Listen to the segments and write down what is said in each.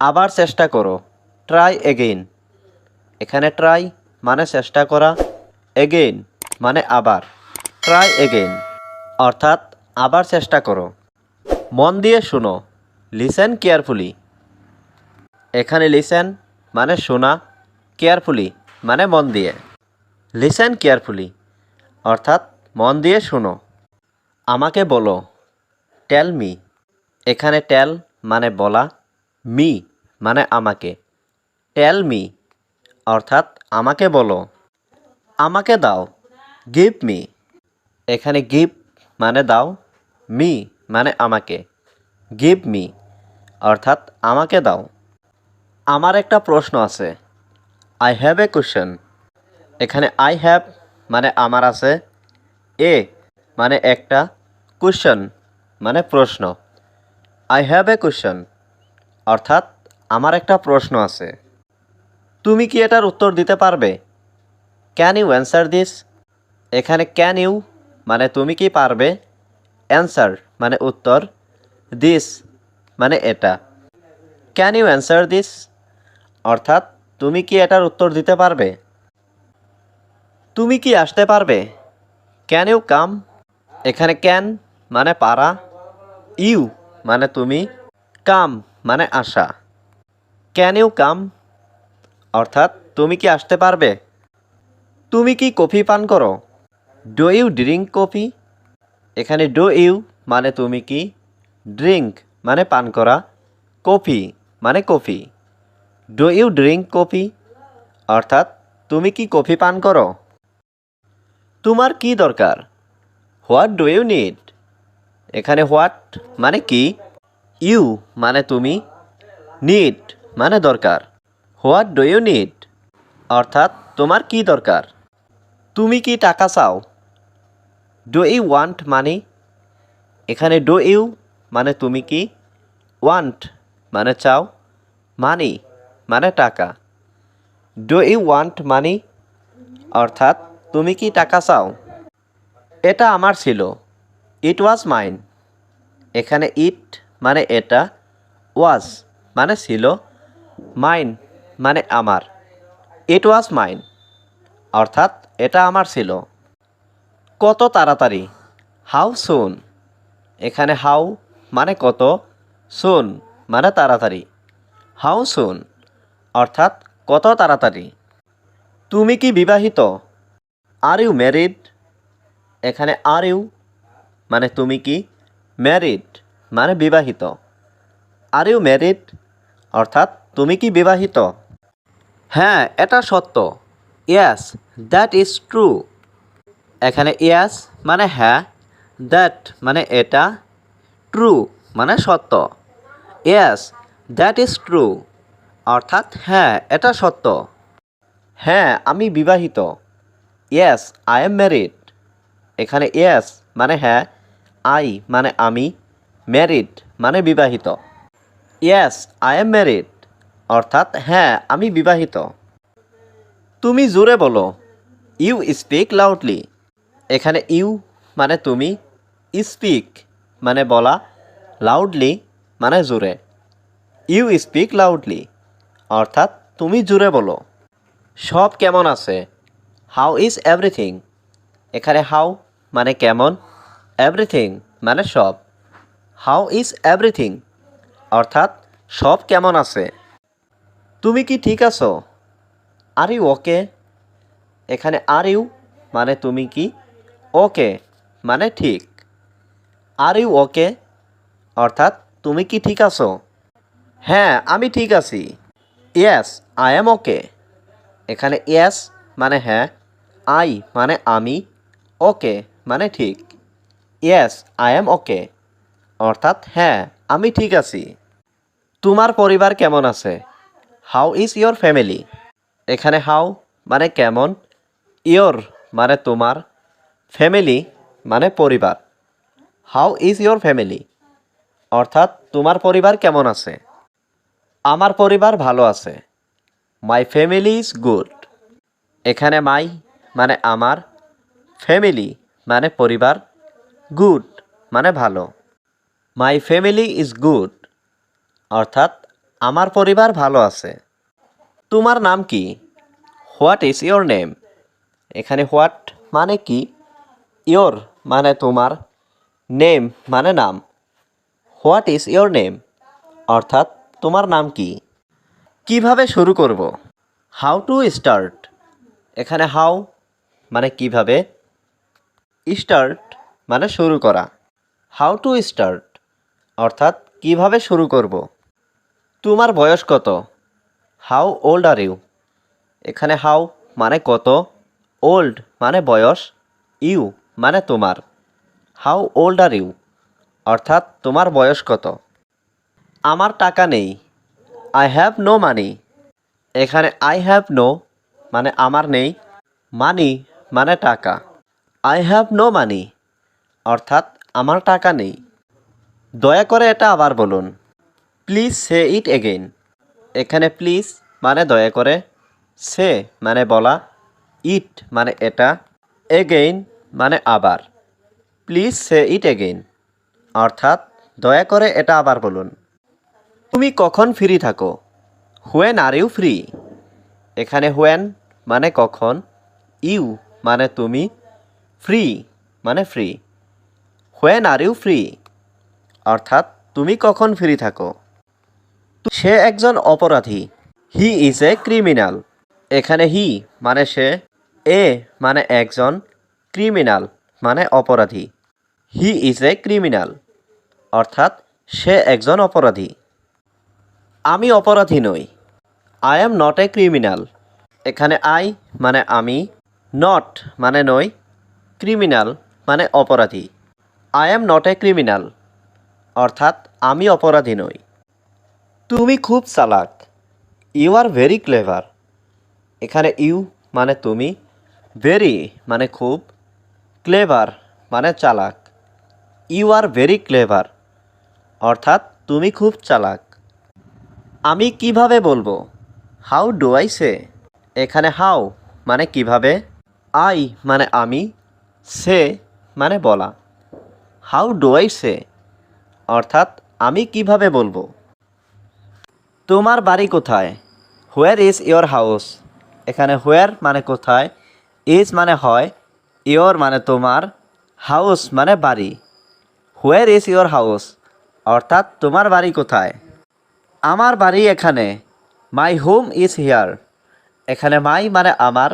আবার চেষ্টা করো। ট্রাই এগেইন এখানে ট্রাই মানে চেষ্টা করা। এগেইন মানে আবার। ট্রাই এগেইন অর্থাৎ আবার চেষ্টা করো। মন দিয়ে শোনো। লিসেন কেয়ারফুলি এখানে লিসেন মানে শোনা। কেয়ারফুলি মানে মন দিয়ে। লিসেন কেয়ারফুলি অর্থাৎ মন দিয়ে শোনো। আমাকে বলো। টেল মি এখানে টেল মানে বলা। মি মানে আমাকে। টেল মি অর্থাৎ আমাকে বলো। আমাকে দাও। Give me. এখানে গিভ মানে দাও। মি মানে আমাকে। গিভ মি অর্থাৎ আমাকে দাও। আমার একটা প্রশ্ন আছে। আই হ্যাভ এ কোশ্চেন এখানে আই হ্যাভ মানে আমার আছে। এ মানে একটা কোশ্চেন মানে প্রশ্ন। আই হ্যাভ এ কোশ্চেন অর্থাৎ আমার একটা প্রশ্ন আছে। তুমি কি এটার উত্তর দিতে পারবে? ক্যান ইউ অ্যান্সার দিস এখানে ক্যান ইউ মানে তুমি কি পারবে? অ্যান্সার মানে উত্তর। দিস মানে এটা। ক্যান ইউ অ্যান্সার দিস অর্থাৎ তুমি কি এটার উত্তর দিতে পারবে? তুমি কি আসতে পারবে? ক্যান ইউ কাম এখানে ক্যান মানে পারা। ইউ মানে তুমি। কাম মানে আসা ক্যান ইউ কাম অর্থাৎ, তুমি কি আসতে পারবে? তুমি কি কফি পান করো? ডো ইউ ড্রিঙ্ক কফি এখানে ডো ইউ মানে তুমি কি? ড্রিঙ্ক মানে পান করা। কফি মানে coffee do you drink coffee অর্থাৎ, তুমি কি কফি পান করো? তোমার কি দরকার? হোয়াট ডু ইউ নিড এখানে হোয়াট মানে কি? ইউ মানে তুমি নিড মানে দরকার। হোয়াট ডু ইউ নিড অর্থাৎ তোমার কি দরকার? তুমি কি টাকা চাও? ডু ইউ ওয়ান্ট মানি এখানে ডু ইউ মানে তুমি কি? ওয়ান্ট মানে চাও মানি মানে টাকা। ডু ইউ ওয়ান্ট মানি অর্থাৎ তুমি কি টাকা চাও? এটা আমার ছিল ইট ওয়াজ মাইন এখানে ইট মানে এটা ওয়াজ মানে ছিল মাইন মানে আমার। ইট ওয়াজ মাইন অর্থাৎ এটা আমার ছিল। কত তাড়াতাড়ি? হাউ সুন এখানে হাউ মানে কত? সুন মানে তাড়াতাড়ি। হাউ সুন অর্থাৎ কত তাড়াতাড়ি? তুমি কি বিবাহিত? আর ইউ ম্যারিড এখানে আর ইউ মানে তুমি কি ম্যারিড মানে বিবাহিত। আর ইউ ম্যারিড অর্থাৎ তুমি কি বিবাহিত? হ্যাঁ এটা সত্য। ইয়াস দ্যাট ইজ ট্রু এখানে ইয়াস মানে হ্যাঁ দ্যাট মানে এটা ট্রু মানে সত্য। ইয়াস দ্যাট ইজ ট্রু অর্থাৎ হ্যাঁ এটা সত্য। হ্যাঁ আমি বিবাহিত। ইয়েস আই এম ম্যারিড এখানে ইয়েস মানে হ্যাঁ আই মানে আমি ম্যারিড মানে বিবাহিত। ইয়েস আই এম ম্যারিড অর্থাৎ হ্যাঁ আমি বিবাহিত। তুমি জোরে বলো। ইউ স্পিক লাউডলি এখানে ইউ মানে তুমি স্পিক মানে বলা লাউডলি মানে জোরে। ইউ স্পিক লাউডলি অর্থাৎ, তুমি জোরে বলো। সব কেমন আছে? হাউ ইজ এভরিথিং এখানে হাউ মানে কেমন? এভরিথিং মানে সব। How is everything? অর্থাৎ, সব কেমন আছে? তুমি কি ঠিক আছো? Are you okay? এখানে আর ইউ মানে তুমি কি? ওকে মানে ঠিক। Are you okay? অর্থাৎ, তুমি কি ঠিক আছো? হ্যাঁ আমি ঠিক আছি। Yes, I am okay. এখানে ইয়েস মানে হ্যাঁ আই মানে আমি, ওকে মানে ঠিক। Yes, I am okay. অর্থাৎ হ্যাঁ আমি ঠিক আছি। তোমার পরিবার কেমন আছে? হাউ ইজ ইয়োর ফ্যামিলি এখানে হাউ মানে কেমন ইয়োর মানে তোমার ফ্যামিলি মানে পরিবার। হাউ ইজ ইয়োর ফ্যামিলি অর্থাৎ, তোমার পরিবার কেমন আছে? আমার পরিবার ভালো আছে। মাই ফ্যামিলি ইজ গুড এখানে মাই মানে আমার ফ্যামিলি মানে পরিবার গুড মানে ভালো। মাই ফ্যামিলি ইজ গুড অর্থাৎ, আমার পরিবার ভালো আছে। তোমার নাম কি? হোয়াট ইজ ইয়োর নেম এখানে হোয়াট মানে কি? ইয়োর মানে তোমার। নেম মানে নাম। হোয়াট ইজ ইয়োর নেম অর্থাৎ, তোমার নাম কি? কীভাবে শুরু করব? হাউ টু স্টার্ট এখানে হাউ মানে কীভাবে? স্টার্ট মানে শুরু করা। হাউ টু স্টার্ট অর্থাৎ কীভাবে শুরু করব? তোমার বয়স কত? হাউ ওল্ড আর ইউ এখানে হাউ মানে কত? ওল্ড মানে বয়স। ইউ মানে তোমার। হাউ ওল্ড আর ইউ অর্থাৎ তোমার বয়স কত? আমার টাকা নেই। আই হ্যাভ নো মানি এখানে আই হ্যাভ নো মানে আমার নেই। মানি মানে টাকা। আই হ্যাভ নো মানি অর্থাৎ আমার টাকা নেই। দয়া করে এটা আবার বলুন। Please say it again. এখানে প্লিজ মানে দয়া করে। সে মানে বলা। ইট মানে এটা। এগেইন মানে আবার। Please say it again. অর্থাৎ দয়া করে এটা আবার বলুন। তুমি কখন ফ্রি থাকো? হোয়েন আর ইউ ফ্রি এখানে হোয়েন মানে কখন। ইউ মানে তুমি। ফ্রি মানে free when are you free অর্থাৎ তুমি কখন ফ্রি থাকো? সে একজন অপরাধী। He is a criminal. এখানে হি মানে সে, এ মানে একজন ক্রিমিনাল মানে অপরাধী। হি ইজ এ ক্রিমিনাল, অর্থাৎ সে একজন অপরাধী। আমি অপরাধী নই। I am not a criminal. এখানে আই মানে আমি, নট মানে নই, ক্রিমিনাল মানে অপরাধী। I am not a criminal. অর্থাৎ আমি অপরাধী নই। তুমি খুব চালাক। ইউ আর ভেরি ক্লেভার এখানে ইউ মানে তুমি ভেরি মানে খুব ক্লেভার মানে চালাক। ইউ আর ভেরি ক্লেভার অর্থাৎ তুমি খুব চালাক। আমি কীভাবে বলব? হাউ ডু আই সে এখানে হাউ মানে কীভাবে? আই মানে আমি সে মানে বলা। হাউ ডু আই সে অর্থাৎ আমি কীভাবে বলব? তোমার বাড়ি কোথায়? হোয়ার ইজ ইয়োর হাউস এখানে হোয়ার মানে কোথায়? ইজ মানে হয় ইয়োর মানে তোমার হাউস মানে বাড়ি। হোয়ার ইজ ইয়োর হাউস অর্থাৎ তোমার বাড়ি কোথায়? আমার বাড়ি এখানে। মাই হোম ইজ হিয়ার এখানে মাই মানে আমার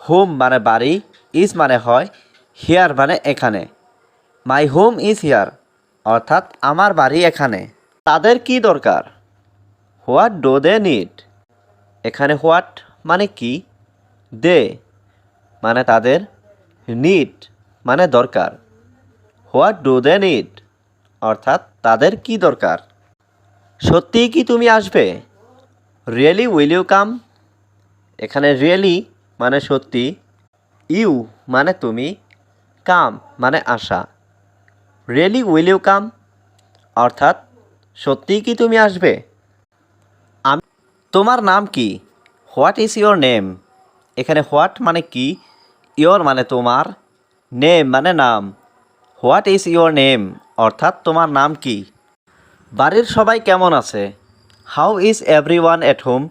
হোম মানে বাড়ি ইজ মানে হয় হিয়ার মানে এখানে। মাই হোম ইজ হিয়ার অর্থাৎ আমার বাড়ি এখানে। তাদের কি দরকার? What do they need? এখানে হোয়াট মানে কি? দে মানে তাদের। নিড মানে দরকার। What do they need? অর্থাৎ তাদের কি দরকার? সত্যিই কি তুমি আসবে? Really will you come? এখানে রিয়েলি মানে সত্যি। ইউ মানে তুমি। কাম মানে আসা রিয়েলি উইল ইউ কাম অর্থাৎ, সত্যিই কি তুমি আসবে? আমি তোমার নাম কি? হোয়াট ইজ ইয়োর নেম এখানে হোয়াট মানে কি? ইয়োর মানে তোমার। নেম মানে নাম। হোয়াট ইজ ইয়োর নেম অর্থাৎ, তোমার নাম কি? বাড়ির সবাই কেমন আছে? How is everyone at home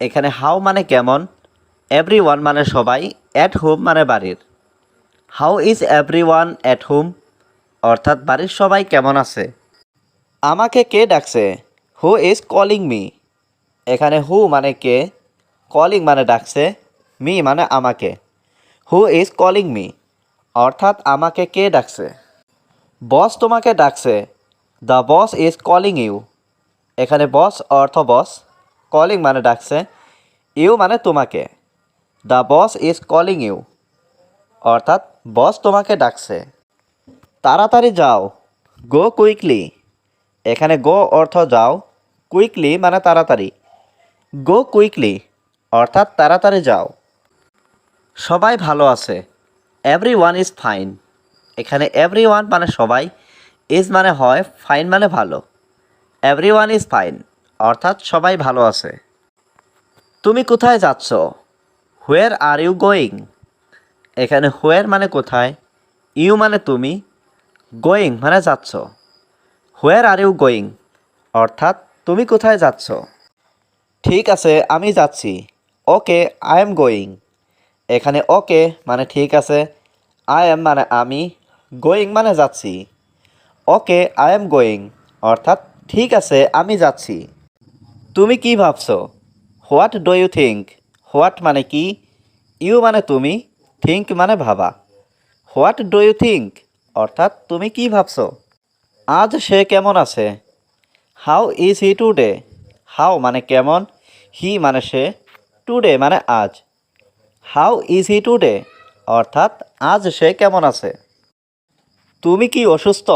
এখানে হাউ মানে কেমন? এভরি ওয়ান মানে সবাই অ্যাট হোম মানে বাড়ির। How is everyone at home অর্থাৎ বাড়ির সবাই কেমন আছে? আমাকে কে ডাকছে? হু ইজ কলিং মি এখানে হু মানে কে? কলিং মানে ডাকছে মি মানে আমাকে। হু ইজ কলিং মি অর্থাৎ আমাকে কে ডাকছে? বস তোমাকে ডাকছে। The boss is calling you এখানে বস অর্থ বস কলিং মানে ডাকছে। ইউ মানে তোমাকে। The boss is calling you অর্থাৎ বস তোমাকে ডাকছে। তাড়াতাড়ি যাও। Go quickly. এখানে গো অর্থ যাও। কুইকলি মানে তাড়াতাড়ি। গো কুইকলি, অর্থাৎ তাড়াতাড়ি যাও। সবাই ভালো আছে। এভরি ওয়ান ইজ ফাইন এখানে এভরি ওয়ান মানে সবাই ইজ মানে হয় ফাইন মানে ভালো। এভরি ওয়ান ইজ ফাইন অর্থাৎ সবাই ভালো আছে। তুমি কোথায় যাচ্ছ? হোয়ার আর ইউ গোয়িং এখানে হোয়ার মানে কোথায়? ইউ মানে তুমি গোয়িং মানে যাচ্ছ। হোয়ার আর ইউ গোয়িং অর্থাৎ তুমি কোথায় যাচ্ছ? ঠিক আছে, আমি যাচ্ছি। ওকে আই এম গোয়িং এখানে ওকে মানে ঠিক আছে। আই এম মানে আমি। গোয়িং মানে যাচ্ছি। ওকে আই এম গোয়িং অর্থাৎ ঠিক আছে, আমি যাচ্ছি। তুমি কি ভাবছ? What do you think what মানে কি? ইউ মানে তুমি থিঙ্ক মানে ভাবা। হোয়াট ডু ইউ থিঙ্ক অর্থাৎ তুমি কি ভাবছ? আজ সে কেমন আছে? How is he today how মানে কেমন? হি মানে সে টুডে মানে আজ। হাউ ইজ হি টুডে অর্থাৎ আজ সে কেমন আছে? তুমি কি অসুস্থ?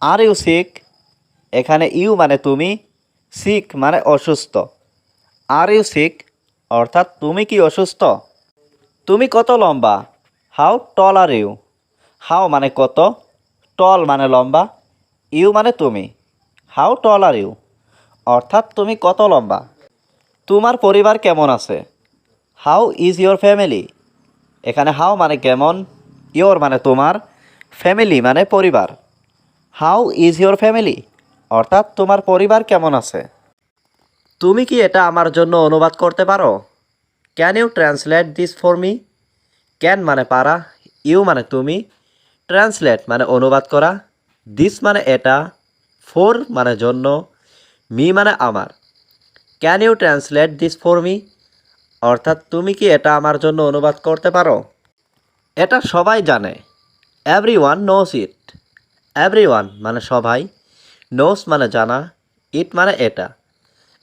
আর ইউ সিক এখানে ইউ মানে তুমি সিক মানে অসুস্থ। আর ইউ সিক অর্থাৎ তুমি কি অসুস্থ? তুমি কত লম্বা? How tall are you how মানে কত? টল মানে লম্বা, ইউ মানে তুমি। How tall are you. অর্থাৎ তুমি কত লম্বা? তোমার পরিবার কেমন আছে? How is your family. এখানে হাউ মানে কেমন? ইয়োর মানে তোমার। ফ্যামিলি মানে পরিবার। How is your family. অর্থাৎ তোমার পরিবার কেমন আছে? তুমি কি এটা আমার জন্য অনুবাদ করতে পারো? Can you translate this for me can মানে পারা, ইউ মানে তুমি। ট্রান্সলেট মানে অনুবাদ করা দিস মানে এটা ফোর মানে জন্য মি মানে আমার। Can you translate this for me অর্থাৎ তুমি কি এটা আমার জন্য অনুবাদ করতে পারো? এটা সবাই জানে। Everyone knows it everyone মানে সবাই। নোস মানে জানা। ইট মানে এটা।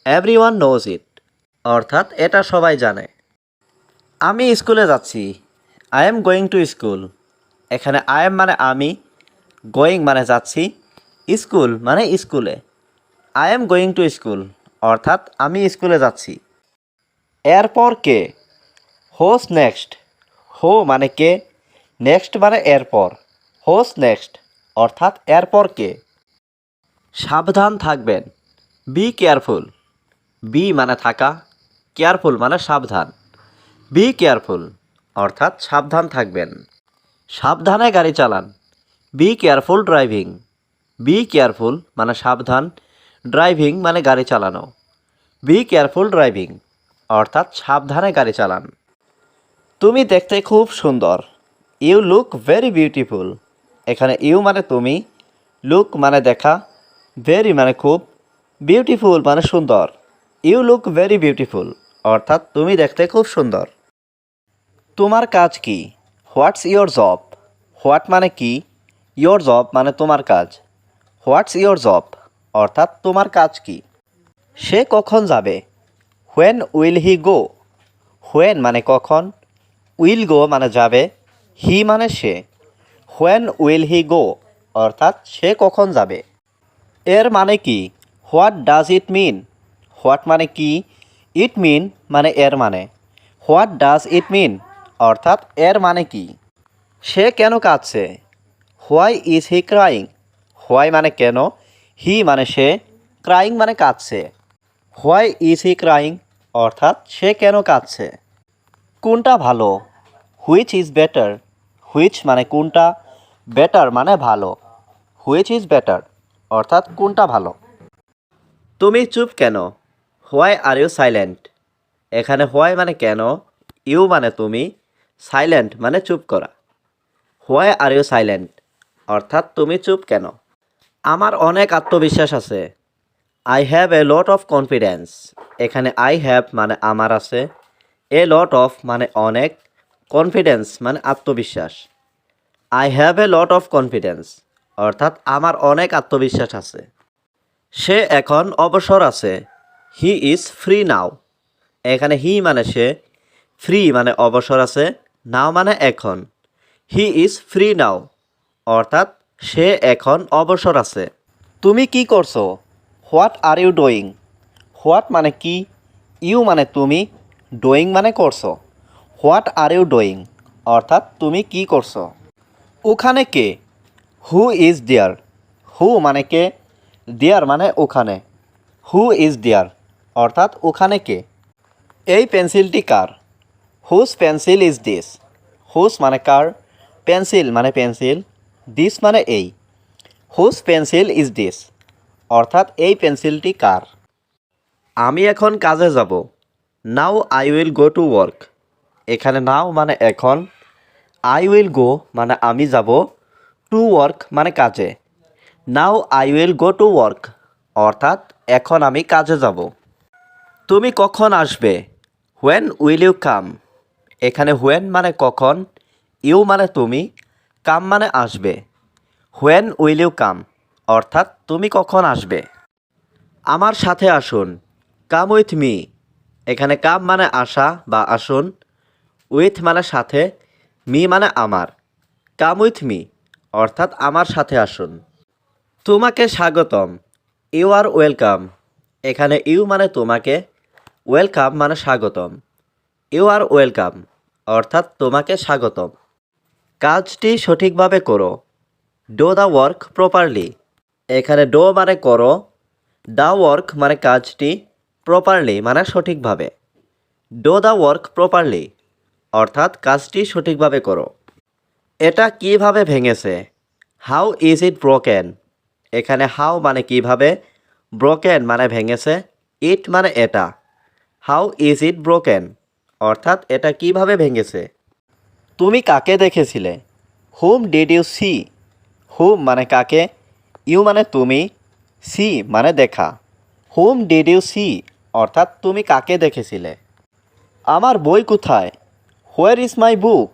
এভরি ওয়ান নোজ ইট অর্থাৎ এটা সবাই জানে। আমি স্কুলে যাচ্ছি। I am going to school এখানে আই এম মানে আমি গোয়িং মানে যাচ্ছি স্কুল মানে স্কুলে I am going to school অর্থাৎ আমি স্কুলে যাচ্ছি। এরপর কে? হোস নেক্সট হো মানে কে? নেক্সট মানে এরপর। হোস নেক্সট অর্থাৎ এরপর কে? সাবধান থাকবেন। বি কেয়ারফুল বি মানে থাকা। কেয়ারফুল মানে সাবধান। বি কেয়ারফুল অর্থাৎ সাবধান থাকবেন। সাবধানে গাড়ি চালান। Be careful driving be careful মানে সাবধান। ড্রাইভিং মানে গাড়ি চালানো। বি কেয়ারফুল ড্রাইভিং অর্থাৎ সাবধানে গাড়ি চালান। তুমি দেখতে খুব সুন্দর। ইউ লুক ভেরি বিউটিফুল এখানে ইউ মানে তুমি। লুক মানে দেখা। ভেরি মানে খুব। বিউটিফুল মানে সুন্দর। ইউ লুক ভেরি বিউটিফুল অর্থাৎ তুমি দেখতে খুব সুন্দর। তোমার কাজ কি? হোয়াটস ইয়োর জব হোয়াট মানে কি? ইয়োর জব মানে তোমার কাজ। হোয়াটস ইয়োর জব অর্থাৎ তোমার কাজ কি? সে কখন যাবে? When will he go when মানে কখন? উইল গো মানে যাবে। হি মানে সে। হোয়েন উইল হি গো অর্থাৎ সে কখন যাবে? এর মানে কি? What does it mean what মানে কি? ইট মিন মানে এর মানে। হোয়াট ডাজ ইট মিন অর্থাৎ এর মানে কি? সে কেন কাঁদছে? Why is he crying? Why মানে কেন? হি মানে সে ক্রাইং মানে কাঁদছে। Why is he crying? অর্থাৎ সে কেন কাঁদছে? কোনটা ভালো? Which is better? হুইচ মানে কোনটা? বেটার মানে ভালো। Which is better? অর্থাৎ কোনটা ভালো? তুমি চুপ কেন? Why are you silent? এখানে হোয়াই মানে কেন? ইউ মানে তুমি? সাইলেন্ট মানে চুপ করা। হোয়াই আর ইউ সাইলেন্ট অর্থাৎ তুমি চুপ কেন? আমার অনেক আত্মবিশ্বাস আছে। I have a lot of confidence এখানে আই হ্যাভ মানে আমার আছে। এ লট অফ মানে অনেক। কনফিডেন্স মানে আত্মবিশ্বাস। I have a lot of confidence অর্থাৎ আমার অনেক আত্মবিশ্বাস আছে। সে এখন অবসর আছে। হি ইজ ফ্রি নাও এখানে হি মানে সে। ফ্রি মানে অবসর আছে। নাও মানে এখন। হি ইজ ফ্রি নাও অর্থাৎ সে এখন অবসর আছে। তুমি কি করছ? What are you doing what মানে কি? ইউ মানে তুমি ডুইং মানে করছ। হোয়াট আর ইউ ডুইং অর্থাৎ তুমি কি করছ? ওখানে কে? হু ইজ দেয়ার হু মানে কে? দেয়ার মানে ওখানে। হু ইজ দেয়ার অর্থাৎ ওখানে কে? এই পেন্সিলটি কার? হুস পেন্সিল ইজ দিস হুস মানে কার? পেন্সিল মানে পেন্সিল দিস মানে এই। হুস পেন্সিল ইজ দিস অর্থাৎ এই পেন্সিলটি কার? আমি এখন কাজে যাব। Now I will go to work এখানে নাও মানে এখন। আই উইল গো মানে আমি যাব। টু ওয়ার্ক মানে কাজে। Now I will go to work অর্থাৎ এখন আমি কাজে যাব। তুমি কখন আসবে? হোয়েন উইল ইউ কাম এখানে হোয়েন মানে কখন, ইউ মানে তুমি, কাম মানে আসবে। হোয়েন উইল ইউ কাম, অর্থাৎ তুমি কখন আসবে। আমার সাথে আসুন, কাম উইথ মি, এখানে কাম মানে আসা বা আসুন, উইথ মানে সাথে, মি মানে আমার, কাম উইথ মি, অর্থাৎ আমার সাথে আসুন। তোমাকে স্বাগতম, ইউ আর ওয়েলকাম, এখানে ইউ মানে তোমাকে, ওয়েলকাম মানে স্বাগতম। ইউ আর ওয়েলকাম, অর্থাৎ তোমাকে স্বাগতম। কাজটি সঠিকভাবে করো। Do the work properly. এখানে ডো মানে করো, দ্য ওয়ার্ক মানে কাজটি প্রপারলি মানে সঠিকভাবে। ডো দ্য ওয়ার্ক প্রপারলি, অর্থাৎ কাজটি সঠিকভাবে করো। এটা কীভাবে ভেঙেছে? How is it broken? এখানে হাউ মানে কীভাবে? ব্রোকেন মানে ভেঙেছে, ইট মানে এটা। How is it broken? অর্থাৎ এটা কীভাবে ভেঙেছে? তুমি কাকে দেখেছিলে? Whom did you see whom মানে কাকে? ইউ মানে তুমি? সি মানে দেখা। হুম ডিড ইউ সি অর্থাৎ তুমি কাকে দেখেছিলে? আমার বই কোথায়? Where is my book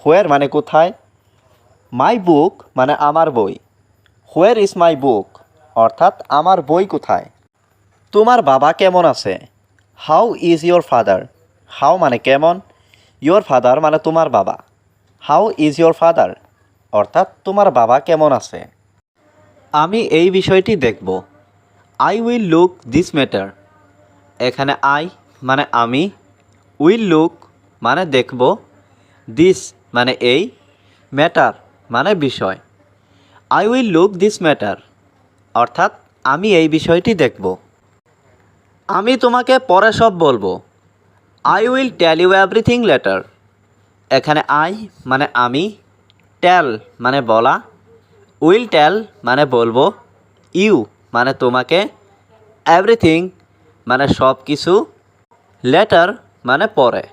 where মানে কোথায়? মাই বুক মানে আমার বই। হোয়ার ইজ মাই বুক অর্থাৎ আমার বই কোথায়? তোমার বাবা কেমন আছে? How is your father how মানে কেমন? ইয়োর ফাদার মানে তোমার বাবা। হাউ ইজ ইয়োর ফাদার অর্থাৎ তোমার বাবা কেমন আছে? আমি এই বিষয়টি দেখব। I will look this matter এখানে আই মানে আমি। উইল লুক মানে দেখব। দিস মানে এই। ম্যাটার মানে বিষয়। I will look this matter অর্থাৎ আমি এই বিষয়টি দেখব। আমি তোমাকে পরে সব বলব। I will tell you everything later এখানে আই মানে আমি টেল মানে বলা উইল টেল মানে বলব ইউ মানে তোমাকে এভরিথিং মানে সব কিছু লেটার মানে পরে।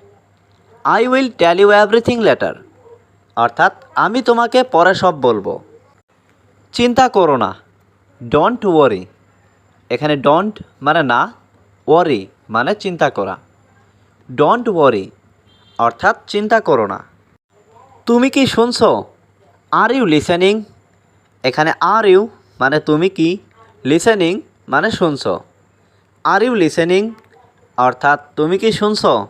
I will tell you everything later অর্থাৎ আমি তোমাকে পরে সব বলব। চিন্তা করো না। ডোন্ট ওয়ারি এখানে ডোন্ট মানে না ওয়ারি মানে চিন্তা করা। ডোন্ট ওয়ারি অর্থাৎ চিন্তা করো না। তুমি কি শুনছ? আর ইউ লিসেনিং এখানে আর ইউ মানে তুমি কি? লিসেনিং মানে শুনছ। আর ইউ লিসেনিং অর্থাৎ তুমি কি শুনছো?